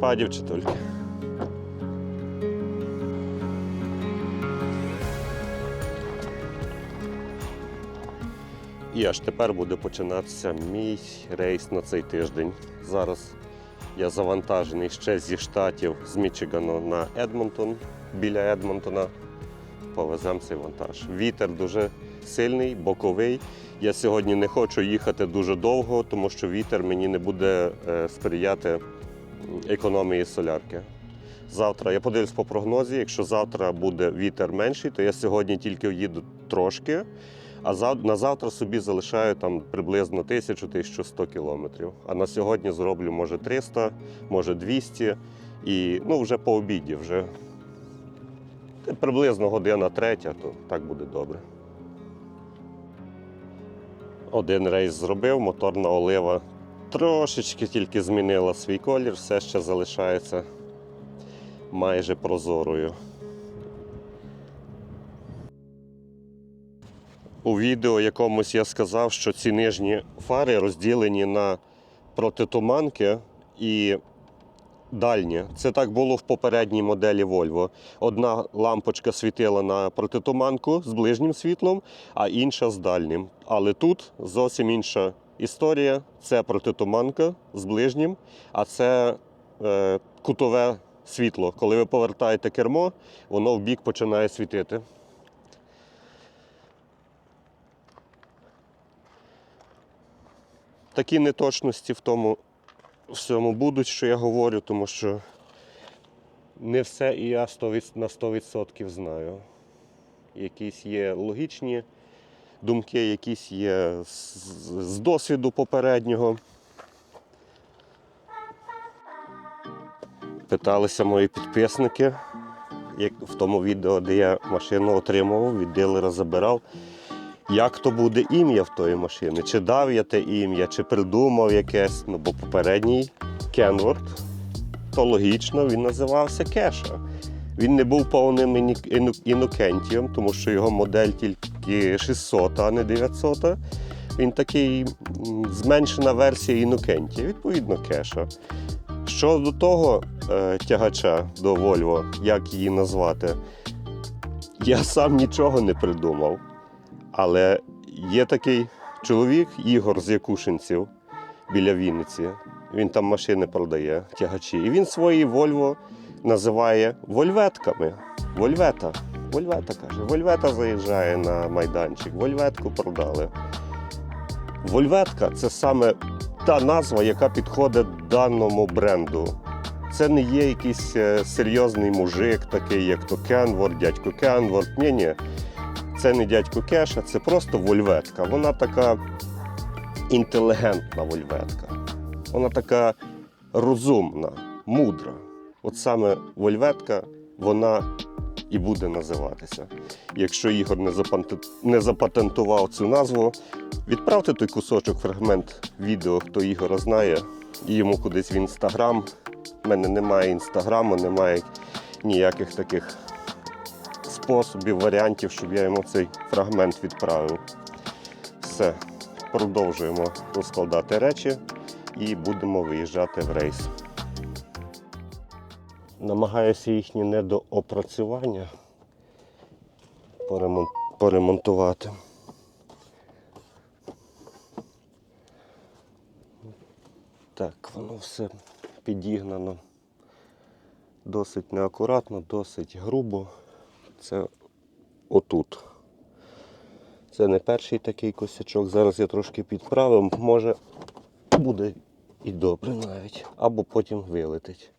Папа, дівчатульки. І аж тепер буде починатися мій рейс на цей тиждень. Зараз я завантажений ще зі штатів з Мічигану на Едмонтон. Біля Едмонтона повеземо цей вантаж. Вітер дуже сильний, боковий. Я сьогодні не хочу їхати дуже довго, тому що вітер мені не буде е, сприяти економії солярки. Завтра я подивлюсь по прогнозі. Якщо завтра буде вітер менший, то я сьогодні тільки їду трошки, а на завтра собі залишаю там приблизно 1000-1100 кілометрів. А на сьогодні зроблю може 300, може 200. І ну, вже по обіді, вже приблизно година третя, то так буде добре. Один рейс зробив, моторна олива трошечки тільки змінила свій колір, все ще залишається майже прозорою. У відео якомусь я сказав, що ці нижні фари розділені на протитуманки і дальні. Це так було в попередній моделі Volvo. Одна лампочка світила на протитуманку з ближнім світлом, а інша з дальнім. Але тут зовсім інша історія. Це протитуманка з ближнім, а це е, кутове світло. Коли ви повертаєте кермо, воно в бік починає світити. Такі неточності в тому всьому будуть, що я говорю, тому що не все і я 100% на 100% знаю. Якісь є логічні думки, якісь є з, досвіду попереднього. Питалися мої підписники, як в тому відео, де я машину отримував, від дилера забирав. Як то буде ім'я в тої машини? Чи дав я те ім'я, чи придумав якесь? Ну, бо попередній Кенворд, то логічно, він називався Кеша. Він не був повним інокентієм, тому що його модель тільки 600, а не 900. Він такий зменшена версія інокентія, відповідно, кеша. Щодо того е, тягача до Volvo, як її назвати, я сам нічого не придумав. Але є такий чоловік, Ігор з Якушинців біля Вінниці. Він там машини продає, тягачі. І він свої Вольво називає вольветками. Вольвета. Вольвета каже. Вольвета заїжджає на майданчик, вольветку продали. Вольветка це саме та назва, яка підходить даному бренду. Це не є якийсь е, серйозний мужик, такий, як то Кенворд, дядько Кенворд. Ні, ні. Це не дядько Кеша, це просто вольветка. Вона така інтелігентна вольветка. Вона така розумна, мудра. От саме вольветка, вона і буде називатися. Якщо Ігор не, запатентував цю назву, відправте той кусочок, фрагмент відео, хто Ігора знає, і йому кудись в інстаграм. У мене немає інстаграму, немає ніяких таких способів, варіантів, щоб я йому цей фрагмент відправив. Все, продовжуємо розкладати речі і будемо виїжджати в рейс. Намагаюся їхні недоопрацювання поремон- поремонтувати. Так, воно все підігнано досить неакуратно, досить грубо. Це отут. Це не перший такий косячок. Зараз я трошки підправив. Може буде і добре навіть. Або потім вилетить.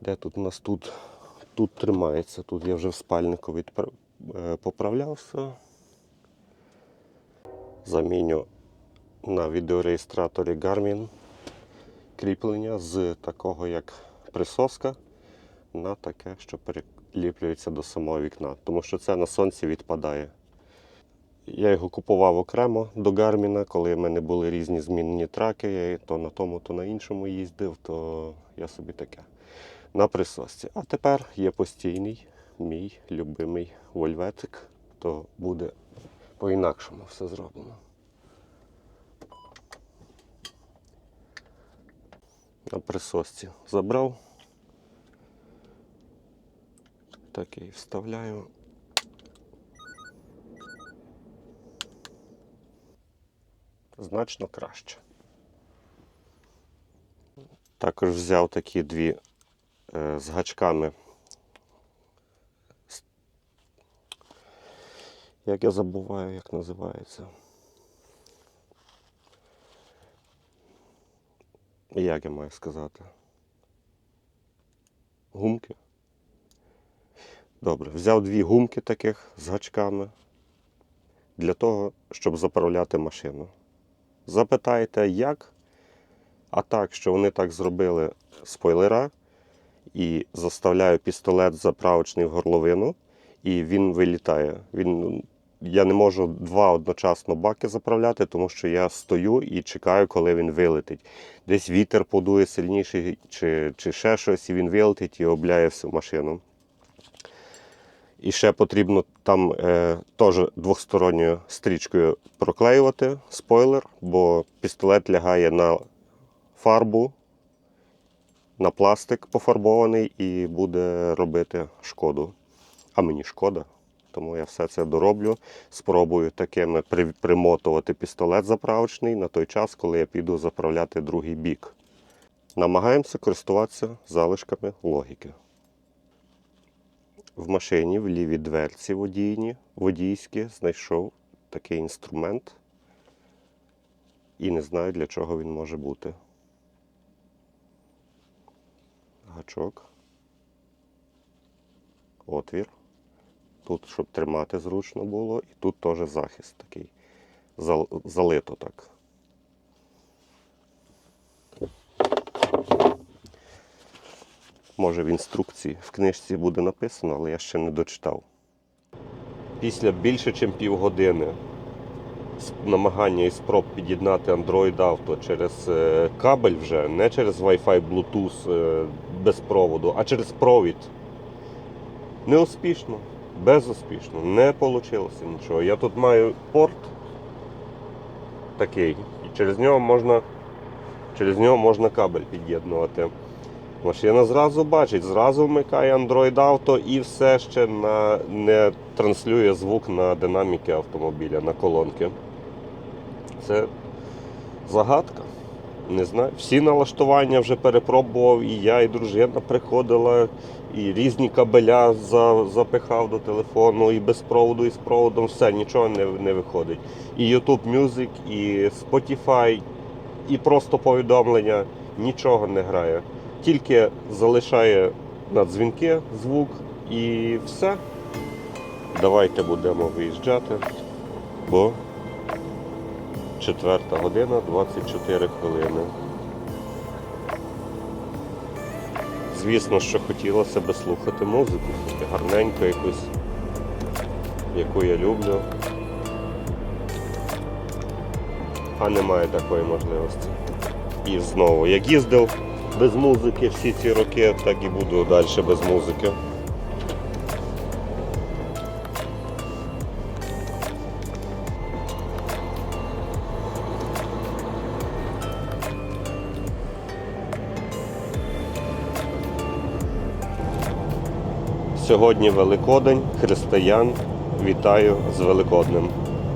Де тут у нас тут? Тут тримається. Тут я вже в спальнику відпра- е, поправляв все. Заміню на відеореєстраторі Garmin кріплення з такого як присоска на таке, що приліплюється до самого вікна, тому що це на сонці відпадає. Я його купував окремо до Гарміна, коли в мене були різні змінні траки, я то на тому, то на іншому їздив, то я собі таке на присосці. А тепер є постійний мій любимий вольветик, то буде по-інакшому все зроблено. на присосці забрав. Такий вставляю. Значно краще. Також взяв такі дві з гачками. Як я забуваю, як називається. Як я маю сказати? Гумки. Добре, взяв дві гумки таких з гачками для того, щоб заправляти машину. Запитайте, як? А так, що вони так зробили спойлера і заставляю пістолет заправочний в горловину, і він вилітає. Він, я не можу два одночасно баки заправляти, тому що я стою і чекаю, коли він вилетить. Десь вітер подує сильніший, чи, чи ще щось, і він вилетить і обляє всю машину. І ще потрібно там е, теж двосторонньою стрічкою проклеювати спойлер, бо пістолет лягає на фарбу, на пластик пофарбований і буде робити шкоду. А мені шкода, тому я все це дороблю. Спробую такими примотувати пістолет заправочний на той час, коли я піду заправляти другий бік. Намагаємося користуватися залишками логіки. В машині в лівій дверці водійні, водійські знайшов такий інструмент і не знаю, для чого він може бути. Гачок. Отвір. Тут, щоб тримати зручно було, і тут теж захист такий. Залито так. Може в інструкції в книжці буде написано, але я ще не дочитав. Після більше, ніж півгодини намагання і спроб під'єднати Android Auto через е, кабель вже, не через Wi-Fi Bluetooth е, без проводу, а через провід. Неуспішно, безуспішно, не вийшло нічого. Я тут маю порт такий, і через нього можна, через нього можна кабель під'єднувати. Машина зразу бачить, зразу вмикає Android Auto і все ще на, не транслює звук на динаміки автомобіля, на колонки. Це загадка. Не знаю. Всі налаштування вже перепробував, і я, і дружина приходила, і різні кабеля за, запихав до телефону, і без проводу, і з проводом, все, нічого не, не виходить. І YouTube Music, і Spotify, і просто повідомлення, нічого не грає. Тільки залишає на дзвінки звук і все. Давайте будемо виїжджати, бо четверта година 24 хвилини. Звісно, що хотілося би слухати музику, гарненьку якусь, яку я люблю. А немає такої можливості. І знову, як їздив без музики всі ці роки, так і буду далі без музики. Сьогодні Великодень, християн. Вітаю з Великоднем.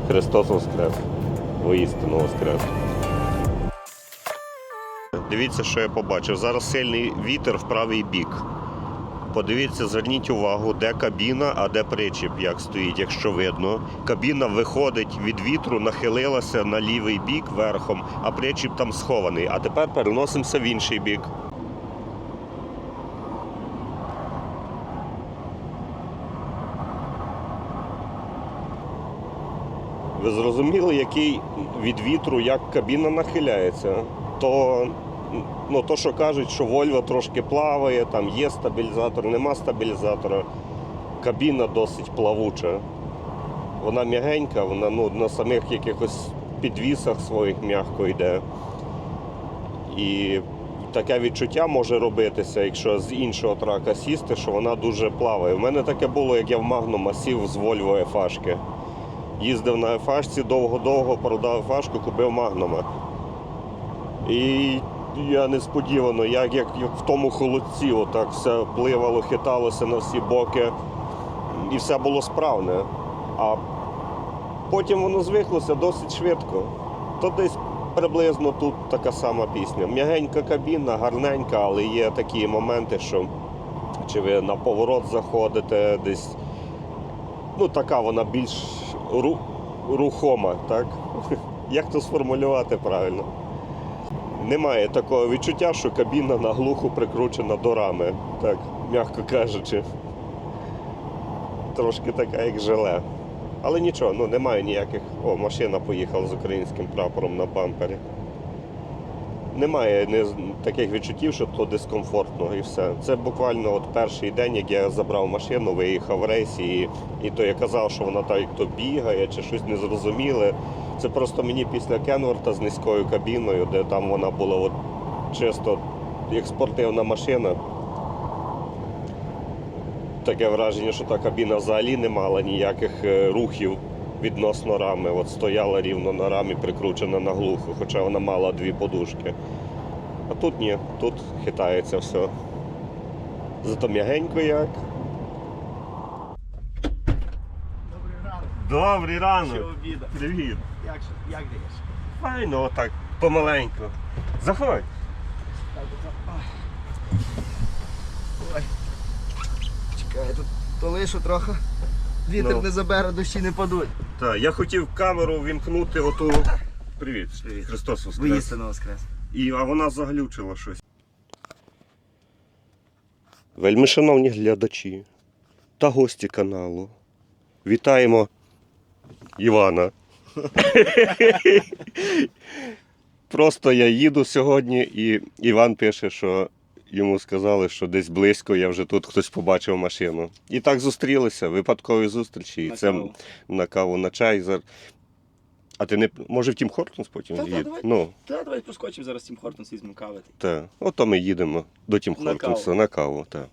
Христос Воскрес! Воістину Воскрес! Дивіться, що я побачив. Зараз сильний вітер в правий бік. Подивіться, зверніть увагу, де кабіна, а де причіп, як стоїть, якщо видно. Кабіна виходить від вітру, нахилилася на лівий бік верхом, а причіп там схований. А тепер переносимося в інший бік. Ви зрозуміли, який від вітру, як кабіна нахиляється? То, ну, то що кажуть, що Volvo трошки плаває, там є стабілізатор, нема стабілізатора. Кабіна досить плавуча. Вона м'ягенька, вона ну, на самих якихось підвісах своїх м'яко йде. І таке відчуття може робитися, якщо з іншого трака сісти, що вона дуже плаває. У мене таке було, як я в Магнума сів з Volvo F-шки. Їздив на F-шці, довго-довго продав F-шку, купив Магнума. І я несподівано, як, як, як в тому холодці, отак все пливало, хиталося на всі боки, і все було справне. А потім воно звиклося досить швидко. То десь приблизно тут така сама пісня. М'ягенька кабіна, гарненька, але є такі моменти, що чи ви на поворот заходите десь. Ну, така вона більш ру, рухома, так? Як то сформулювати правильно? Немає такого відчуття, що кабіна наглухо прикручена до рами, так, м'яко кажучи. Трошки така, як желе. Але нічого, ну немає ніяких. О, машина поїхала з українським прапором на бампері. Немає не, таких відчуттів, що то дискомфортно і все. Це буквально от перший день, як я забрав машину, виїхав в рейс, і, і то я казав, що вона так то бігає чи щось незрозуміле. Це просто мені після Кенворта з низькою кабіною, де там вона була от чисто як спортивна машина. Таке враження, що та кабіна взагалі не мала ніяких е, рухів відносно рами. От стояла рівно на рамі, прикручена наглухо, хоча вона мала дві подушки. А тут ні, тут хитається все. Зато м'ягенько як. Добрий ранок. Добрий Що ранок. Привіт. Як же? Як даєш? Файно, отак, помаленьку. Заходь. Ой. Чекай, тут то лишу трохи. Вітер Ну. не забере, дощі не падуть. Так, я хотів камеру вімкнути оту. Привіт, Христос Воскрес. Воістину воскрес. І, а вона заглючила щось. Вельми шановні глядачі та гості каналу. Вітаємо Івана. Просто я їду сьогодні, і Іван пише, що йому сказали, що десь близько я вже тут хтось побачив машину. І так зустрілися, випадкові зустрічі. І На це каву. на каву, на чай. А ти не може в Тім Хортонс потім Та-та, їд- давай. Ну, Та давай поскочимо зараз Тім Хортонс візьмемо кавити. так. Ото ми їдемо до Тім На Хортонса каву. на каву. Так.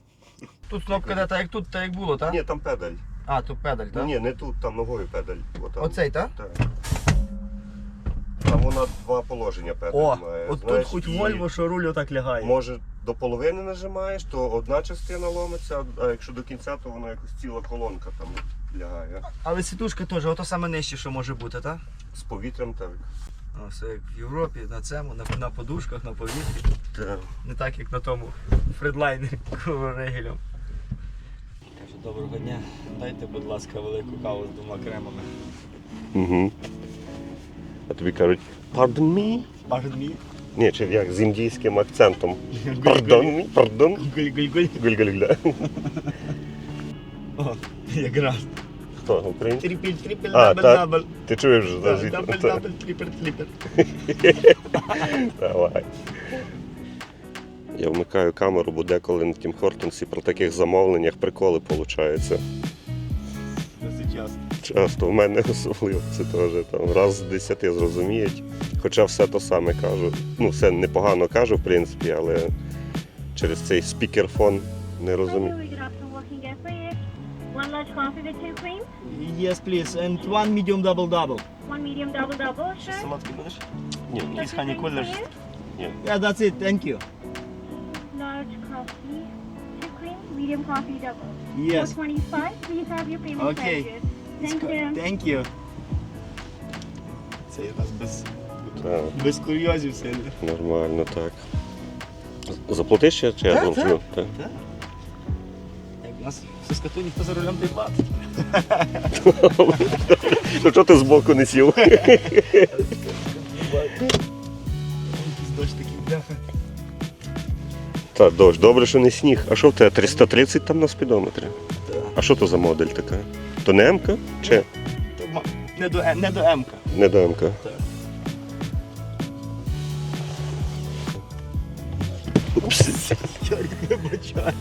Тут кнопка де так як тут, так як було, так? Ні, там педаль. А, тут педаль, так? Ні, не тут, там ногою педаль. Отам. Оцей, так? Так. Там вона два положення педаль О, має. от знаєш, тут хоч і Вольво, що руль отак лягає. Може до половини нажимаєш, то одна частина ломиться, а якщо до кінця, то вона якось ціла колонка там лягає. Але сітушка теж, ото саме нижче, що може бути, так? З повітрям так. О, все як в Європі, на цьому, на, на подушках, на повітрі. так. Не так, як на тому фредлайнері регелем. Кажу, доброго дня. Дайте, будь ласка, велику каву з двома кремами. Угу. А тобі кажуть, pardon me? Pardon me. Ні, чи як з індійським акцентом. Pardon me? Pardon? Гуль-гуль-гуль. Гуль-гуль-гля. О, якраз. Хто? Український? Трипіль, трипіль, А, дабл, так. дабл. Ти чуєш вже? да, звідти? Дабл, дабл, трипер. Давай. Я вмикаю камеру, бо деколи на Тім Хортонсі про таких замовленнях приколи получаються. Часто. В мене особливо це теж там раз з десяти зрозуміють. Хоча все то саме кажу. Ну, все непогано кажу, в принципі, але через цей спікерфон не розумію. One large coffee with two creams, Yes, please. And one medium double double. one medium double double, sure. Солодкий будеш? Ні, Please, two honey, drinks coolers. Yeah, that's it. Thank you. Large coffee, two cream, medium coffee double. Yes. 425, please have your payment Okay. charges. Thank you. Thank you. Це у нас без, Так, без курйозів сильно. нормально, так. Заплатиш ще чи я Так, зроблю? Так. Як у нас в Саскатуні ніхто за рулем не платить. Ну чого ти збоку не сів? Якийсь дощ такий бляха. Та дощ, добре, що не сніг. А що в тебе 330 там на спідометрі? А що то за модель така? То не МК? Чи Не до, Е- не до М-ка. не до МК? Так. Я не бачу.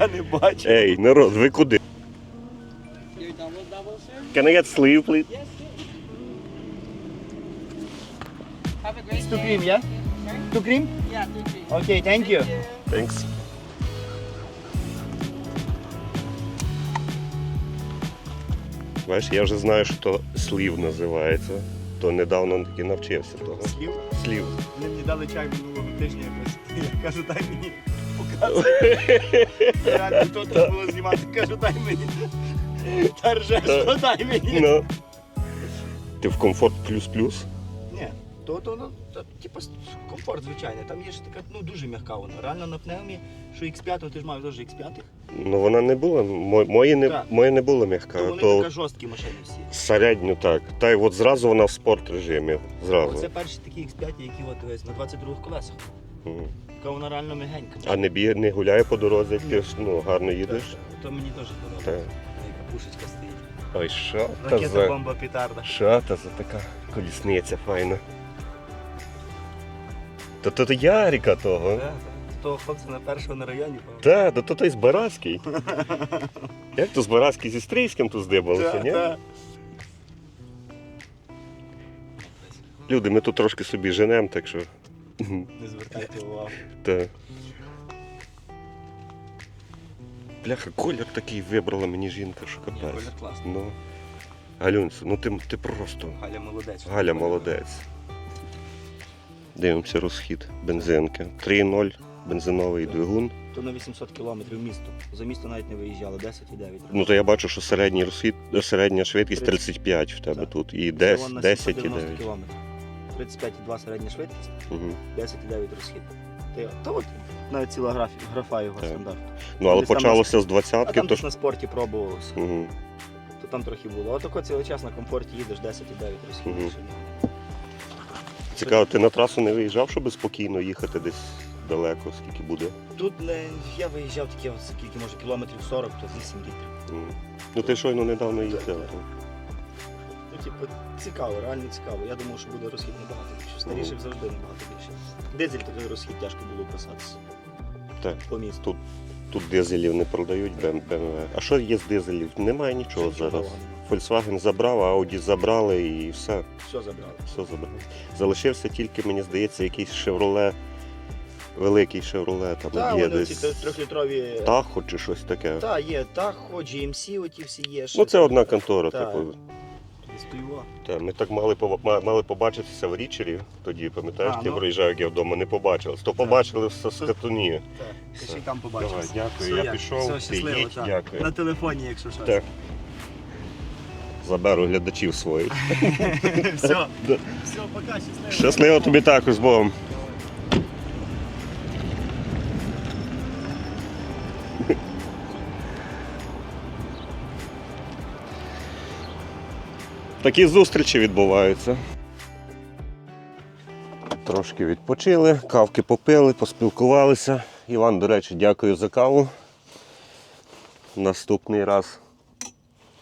Я не бачу. Ей, народ, ви куди? Can I get sleeve, please? Have a great two day. cream, yeah? Two cream? Yeah, two cream. Okay, thank you. Thanks. Бачиш, я вже знаю, що то слів називається. то недавно таки навчився того. Слів. Слів. Вони мені дали чай минулого тижня якось. Я кажу, дай мені показуй. Реально, то треба було знімати. Кажу, дай мені. Та ржеш, то дай мені. Ну. Ти в комфорт плюс-плюс? То, то, ну, то, типу, комфорт звичайний. Там є ж така, ну, дуже м'яка вона. Реально на пневмі, що X5, ти ж маєш теж X5, Ну вона не була. мо- Мої не, Так. моє не було м'яка. то вони То така жорсткі машини всі. середню так. Та й от зразу вона в спорт режимі. Зразу. Оце перші такі X5, які от, на 22 колесах. Мгм. Така вона реально м'ягенька. А не б'є, не гуляє по дорозі, ти ж ну, гарно їдеш. То мені теж Так. подобається. Яка пушечка стоїть. Ой, що та Ракета, за. бомба, петарда. Що та за така колісниця файна. Та то, то Яріка того. Так. Того хлопця на першого на районі. Та, да то той з Барацький. Як то з Барацький зі Стрийським тут здибалося, ні? Люди, ми тут трошки собі женемо, так що. Не звертайте увагу. Та. Бляха, колір такий вибрала мені жінка, що Ні, капець. колір класний. Ну. Галюнцю, ну ти, ти просто. Галя молодець. Галя молодець. Дивимося розхід бензинки. 3,0 бензиновий двигун. То на 800 кілометрів місто. За місто навіть не виїжджали, 10,9. Ну то я бачу, що середній розхід, середня швидкість 35 в тебе Так. тут. І Це 10, вон 10 і 790 9. кілометрів. 35,2 середня швидкість, Угу. 10,9 розхід. Та, от навіть ціла графі, графа його Так. стандарт. Ну але Десь там почалося з А 20-ки, там то десь на спорті пробувалося. угу. То там трохи було. А тако цілий час на комфорті їдеш 10,9 розхід. Мгм. Цікаво, ти на трасу не виїжджав, щоб спокійно їхати десь далеко, скільки буде. Тут не, я виїжджав таке, от скільки може кілометрів 40, то 8 літрів. М. Ну ти щойно недавно їздив. Ну, типу, цікаво, реально цікаво. Я думав, що буде розхід набагато більше. Старіших завжди набагато більше. Дизель такий розхід тяжко було писатися Так. по місту. Тут, тут дизелів не продають BMW. А що є з дизелів? Немає нічого зараз. Volkswagen забрав, Audi забрали і все. Все забрали. Все забрали. Залишився тільки, мені здається, якийсь Chevrolet, великий Chevrolet, там Так, є вони ці десь трьохлітрові. Tahoe чи щось таке. Та, є Tahoe, GMC, оті всі є. ще. Ну це одна контора. Так. Типу. Десь Та, ми так мали, ма- мали побачитися в Річері, тоді, пам'ятаєш, А, ти ну. проїжджав, як я вдома не побачив. То побачили в Саскатуні. Так, ти ще й там побачив. Давай, дякую, Все, я як? пішов, Все, ти щасливо, їдь, так. дякую. На телефоні, якщо що. Так. Заберу глядачів своїх. все. Все, пока, щасливо. Щасливо тобі також з Богом. Такі зустрічі відбуваються. Трошки відпочили, кавки попили, поспілкувалися. Іван, до речі, дякую за каву. Наступний раз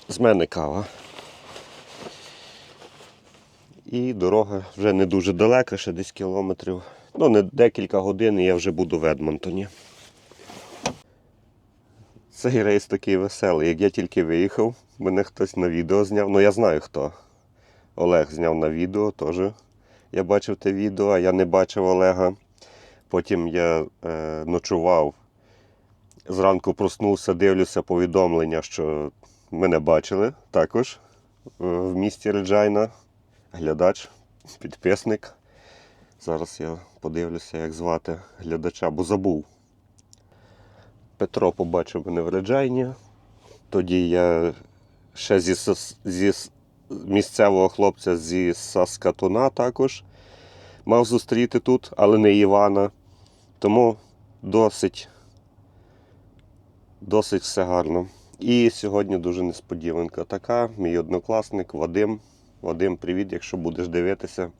з мене кава. І дорога вже не дуже далека, ще десь кілометрів. Ну, не декілька годин і я вже буду в Едмонтоні. Цей рейс такий веселий. Як я тільки виїхав, мене хтось на відео зняв. Ну я знаю хто. Олег зняв на відео теж. Я бачив те відео, а я не бачив Олега. Потім я е, ночував. Зранку проснувся, дивлюся повідомлення, що мене бачили також е, в місті Реджайна глядач, підписник. Зараз я подивлюся, як звати глядача, бо забув. Петро побачив мене в Реджайні. Тоді я ще зі, зі місцевого хлопця зі Саскатуна також мав зустріти тут, але не Івана. Тому досить, досить все гарно. І сьогодні дуже несподіванка така. Мій однокласник Вадим. Вадим, привіт, якщо будеш дивитися.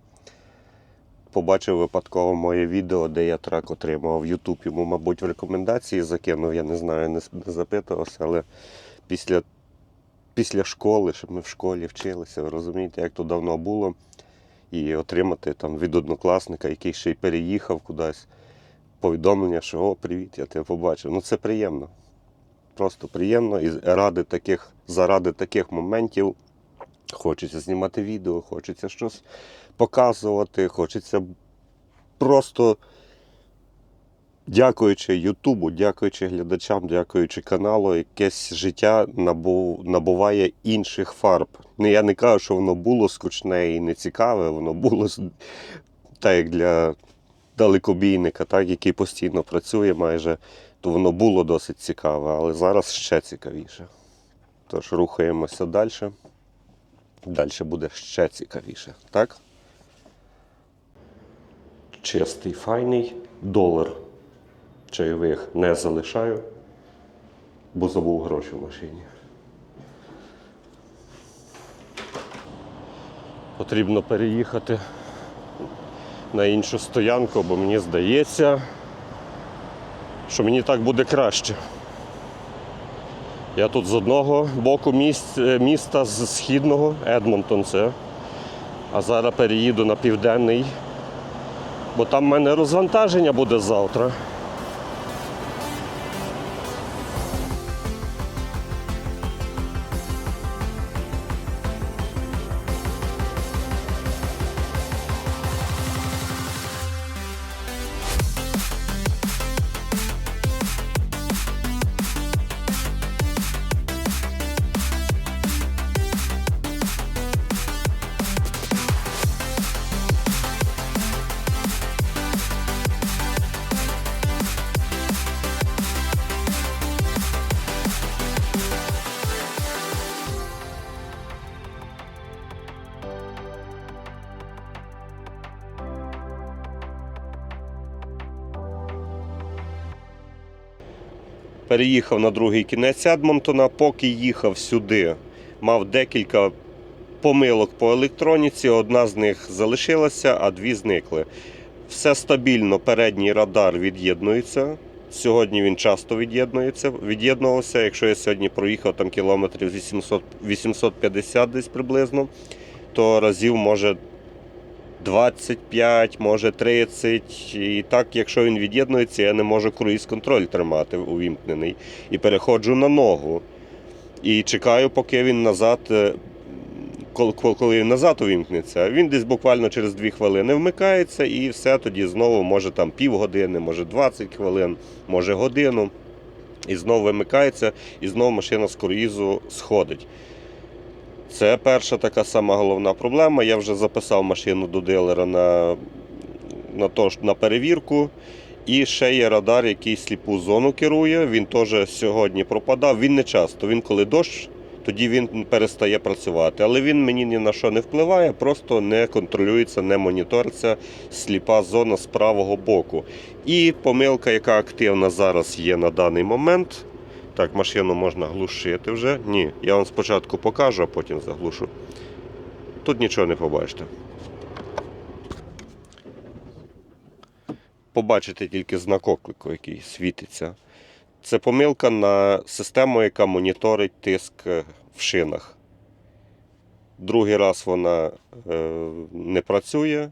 Побачив випадково моє відео, де я трак отримав. в Ютуб йому, мабуть, в рекомендації закинув, я не знаю, не запитувався, але після, після школи, щоб ми в школі вчилися, ви розумієте, як то давно було. І отримати там від однокласника, який ще й переїхав кудись, повідомлення, що о, привіт, я тебе побачив. Ну це приємно. Просто приємно і ради таких, заради таких моментів Хочеться знімати відео, хочеться щось показувати, хочеться просто дякуючи Ютубу, дякуючи глядачам, дякуючи каналу, якесь життя набу- набуває інших фарб. Ну, я не кажу, що воно було скучне і нецікаве, воно було так, як для далекобійника, так, який постійно працює майже, то воно було досить цікаве, але зараз ще цікавіше. Тож рухаємося далі. Далі буде ще цікавіше, так? Чистий, файний долар. Чайових не залишаю, бо забув гроші в машині. Потрібно переїхати на іншу стоянку, бо мені здається, що мені так буде краще. Я тут з одного боку е, міста з східного, Едмонтон це. А зараз переїду на південний, бо там в мене розвантаження буде завтра. Переїхав на другий кінець Едмонтона, поки їхав сюди, мав декілька помилок по електроніці. Одна з них залишилася, а дві зникли. Все стабільно, передній радар від'єднується. Сьогодні він часто від'єднується, від'єднувався. Якщо я сьогодні проїхав там кілометрів 800, 850 десь приблизно, то разів може 25, може 30. І так, якщо він від'єднується, я не можу круїз-контроль тримати увімкнений. І переходжу на ногу. І чекаю, поки він назад, е, кол- кол- коли він назад увімкнеться. Він десь буквально через 2 хвилини вмикається і все тоді знову може там півгодини, може 20 хвилин, може годину. І знову вимикається, і знову машина з круїзу сходить. Це перша така сама головна проблема. Я вже записав машину до дилера на, на, то, на перевірку. І ще є радар, який сліпу зону керує. Він теж сьогодні пропадав. Він не часто. Він коли дощ, тоді він перестає працювати. Але він мені ні на що не впливає, просто не контролюється, не моніториться сліпа зона з правого боку. І помилка, яка активна зараз є на даний момент. Так, машину можна глушити вже. Ні, я вам спочатку покажу, а потім заглушу. Тут нічого не побачите. Побачите тільки знак оклику, який світиться. Це помилка на систему, яка моніторить тиск е, в шинах. Другий раз вона е, не працює.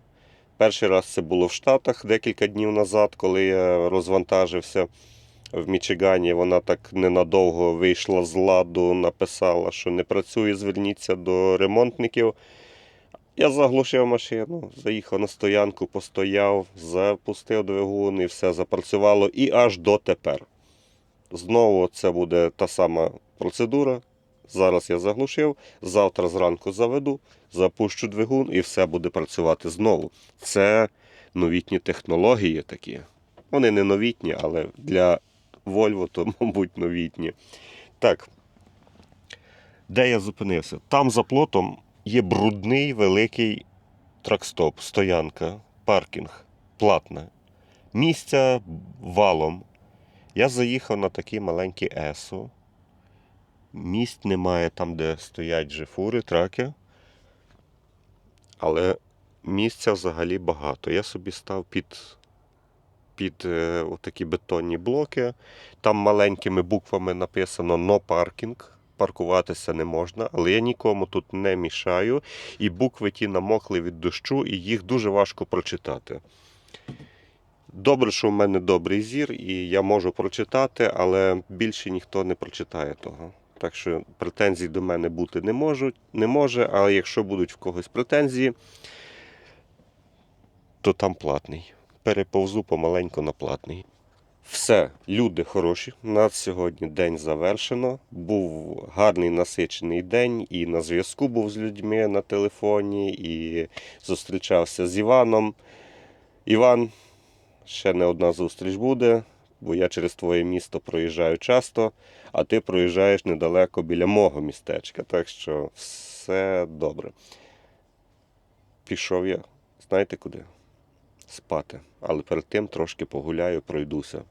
Перший раз це було в Штатах декілька днів назад, коли я розвантажився в Мічигані. Вона так ненадовго вийшла з ладу, написала, що не працює, зверніться до ремонтників. Я заглушив машину, заїхав на стоянку, постояв, запустив двигун і все запрацювало і аж дотепер. Знову це буде та сама процедура. Зараз я заглушив, завтра зранку заведу, запущу двигун і все буде працювати знову. Це новітні технології такі. Вони не новітні, але для Volvo то, мабуть, новітні. Так. Де я зупинився? Там за плотом є брудний великий тракстоп, стоянка, паркінг, платна. Місця валом. Я заїхав на такий маленький ЕСО. Місць немає там, де стоять же фури, траки. Але місця взагалі багато. Я собі став під, під е, такі бетонні блоки. Там маленькими буквами написано «No parking». Паркуватися не можна, але я нікому тут не мішаю. І букви ті намокли від дощу, і їх дуже важко прочитати. Добре, що в мене добрий зір, і я можу прочитати, але більше ніхто не прочитає того. Так що претензій до мене бути не, можуть, не може, але якщо будуть в когось претензії, то там платний. Переповзу помаленьку на платний. Все, люди хороші. У нас сьогодні день завершено. Був гарний насичений день, і на зв'язку був з людьми на телефоні, і зустрічався з Іваном. Іван, ще не одна зустріч буде, бо я через твоє місто проїжджаю часто, а ти проїжджаєш недалеко біля мого містечка. Так що все добре. Пішов я, знаєте куди? Спати. Але перед тим трошки погуляю, пройдуся.